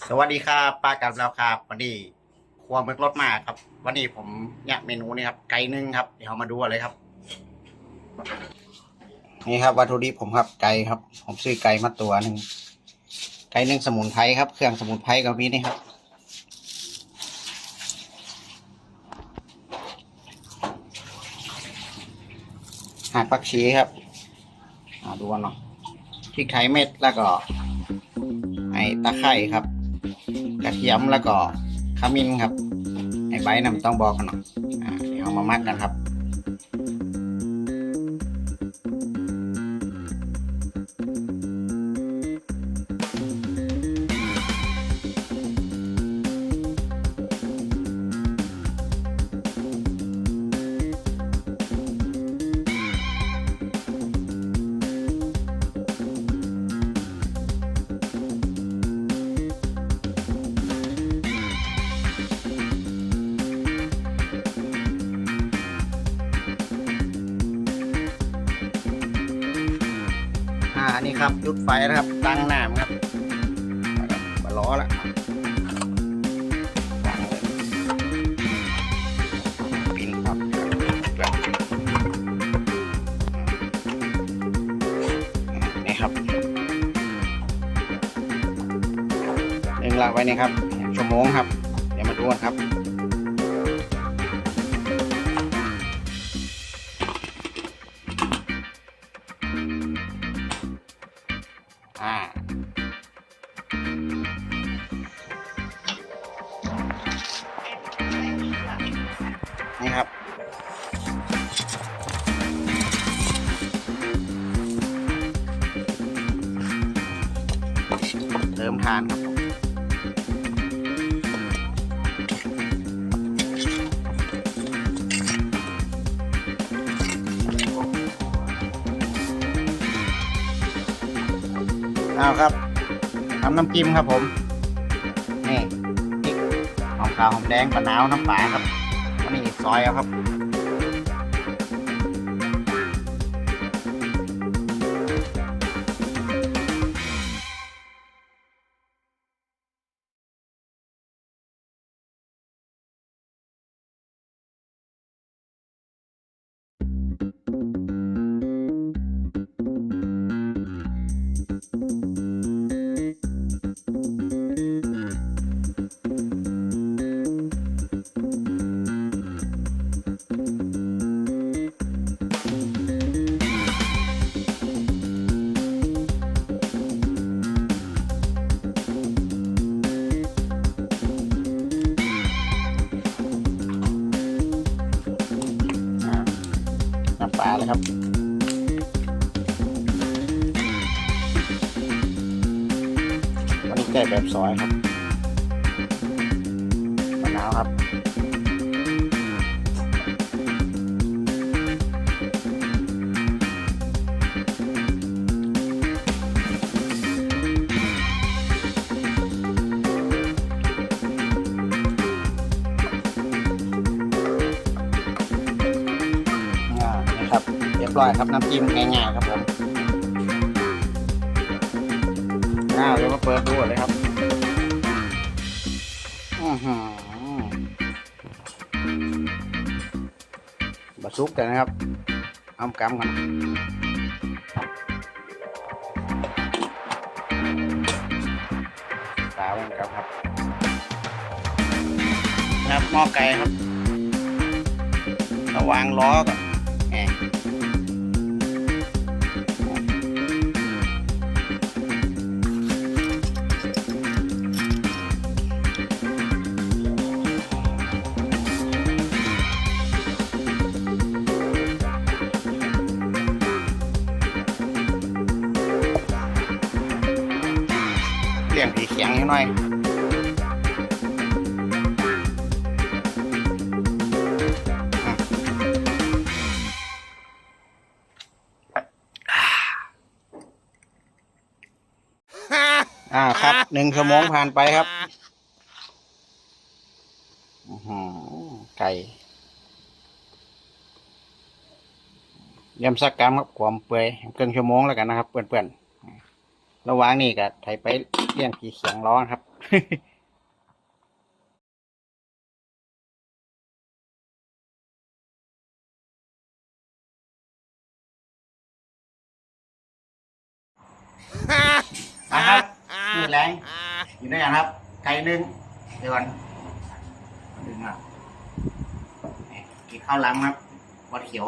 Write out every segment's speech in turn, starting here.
สวัสดีครับป้ากับเราครับวันนี้ครัวมึกรถมากครับ วันนี้ผมเนี่ยเมนูนี่ครับไก่นึ่งครับเดี๋ยวเรามาดูเลยครับ นี่ครับวัตถุดิบผมครับไก่ครับ ผมซื้อไก่มาตัวหนึ่งไก่นึ่งสมุนไพรครับ เครื่องสมุนไพรกับพี่นี่ครับหักปักชีครับอ่าดูกันเนาะพริกไทยเม็ดแล้วก็ไอ้ตะไคร่ครับ กระเทียมแล้วก็ขมิ้นครับไอ้ใบน้ำต้องบอกกันเนาะอ่าเดี๋ยวเอามามักกันครับ อ่านี่ครับยุดไฟนะครับตั้งน้ำครับมาล้อละปินครับแบบนี่ครับเร่งลากไว้นี่ครับชั่วโมงครับ เดี๋ยวมาดูกันครับ มทานครับผมเอาครับทำน้ำจิ้มครับผม นี่พริกหอมขาวหอมแดงปลาหนาวน้ำปลาครับวันนี้ซอยเอาครับ น้ำปลาเลยครับวันนี้แก้แบบซอยครับมะนาวครับ บร้อยครับน้ำจิ้มง่ายๆครับผมอ้าวเดี๋ยวมาเปิดดูเลยครับอือหือบะซุกกันนะครับเอากำกันตาเป็นครับครับ ครับหม้อไก่ครับระวางล้อก่อน เลี่ยงผีเขียงนิดหน่อยอ่าครับหนึ่งชั่วโมงผ่านไปครับอือหือไก่เยี่ยมสักกรรมครับความเปื่อยเกินชั่วโมงแล้วกันนะครับเปื่อนๆ ระหว่างนี้ก็ไถไปเลี้ยงกี่เขียงร้อนครับนะครับมือแรงอยู่ด้วยกันครับ ไก่หนึ่งเดี๋ยวก่อนดึงอะนี่กินข้าวหล้ำครับวัดเขียว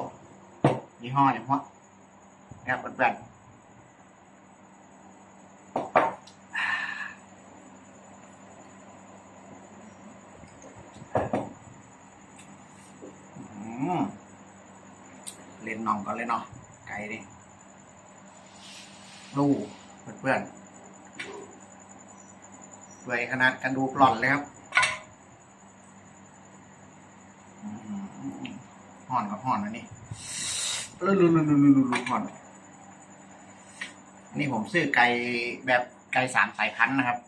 ยี่ห้อเนี่ยฮะนะครับแบนๆอืมเล่ น้องก่อนเลยเนาะไก่ดิลูเพื่อนๆด้วยขนาดกระดูกหล่อนเลยครับห่อนกับห่อนนะนี่ลุลุลุลุลุลุลุห่อน นี่ผมซื้อไก่แบบไก่สามสายพันธุ์นะครับ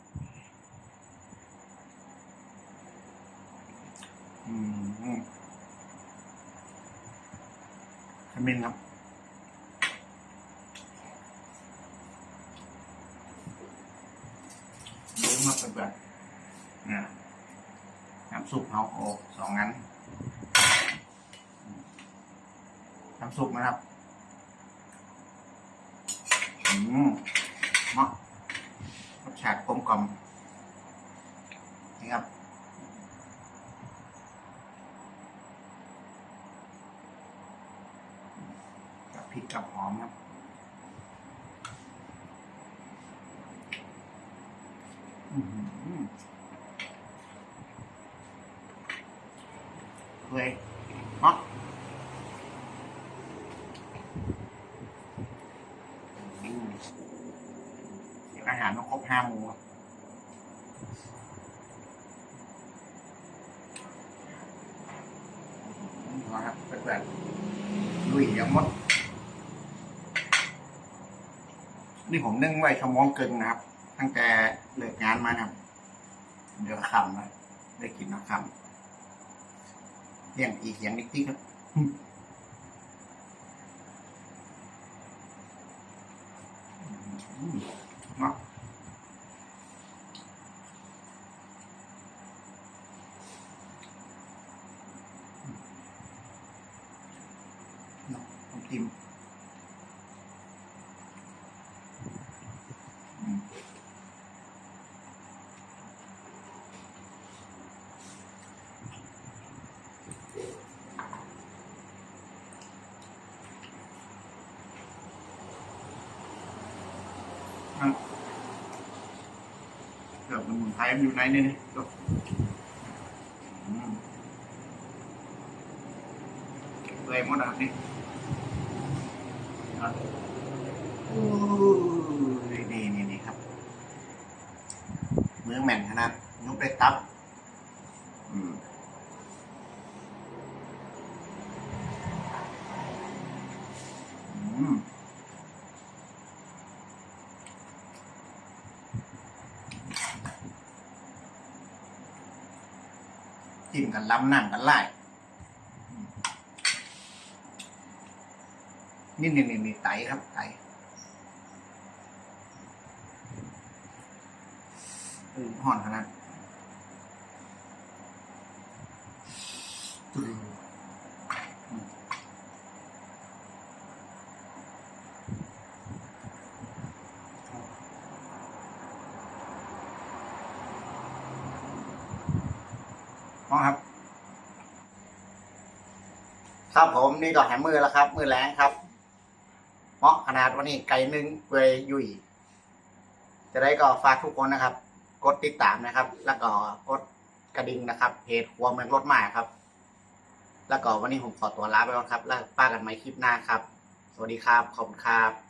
ขมิ้นครับดูมากเป็นแบบเนี่ยน้ำซุปเขาโอ้สองงั้น น้ำซุปนะครับอืมเหมาะรสชาติกลมกล่อมนี่ครับ กับพ ริกกับหอมครับเฮ้ยเนาะเดี๋ยวอาหารต้องครบห้าหมู่ะครับเพื่อนๆลุยเดี๋ยวหมด นี่ผมนึ่งไว้สมองเกินนะครับ ตั้งแต่เลิกงานมานะครับ เดี๋ยวคำนะได้กินนะคำเลี้ยงอีเสียงนิดๆครับอืมเนาะเนาะผมกินอืม อะเดี๋ยวมัน ไทยมันอยู่ไหนเนี่ยเนี่ยดูอืมเลยหมดอะนี่นี่นี่นี่ครับ มือแม่นขนาดยกได้ตับ อืมอืม จิ้มกันล้ำนั่งกันไล่นี่นี่นี่นี่ไตครับไตอืมห่อนขนาด น้องครับครับผมนี่ก็แหมมือแล้วครับ มือแรงครับเหมาะขนาดวันนี้ไก่หนึ่งเคยยุ่ยจะได้ก็ฝากทุกคนนะครับ กดติดตามนะครับ แล้วก็กดกระดิ่งนะครับเพจครัวเมืองรถใหม่ครับ แล้วก็วันนี้ผมขอตัวลาไปก่อนครับ แล้วป้ากันใหม่คลิปหน้าครับ สวัสดีครับ ขอบคุณครับ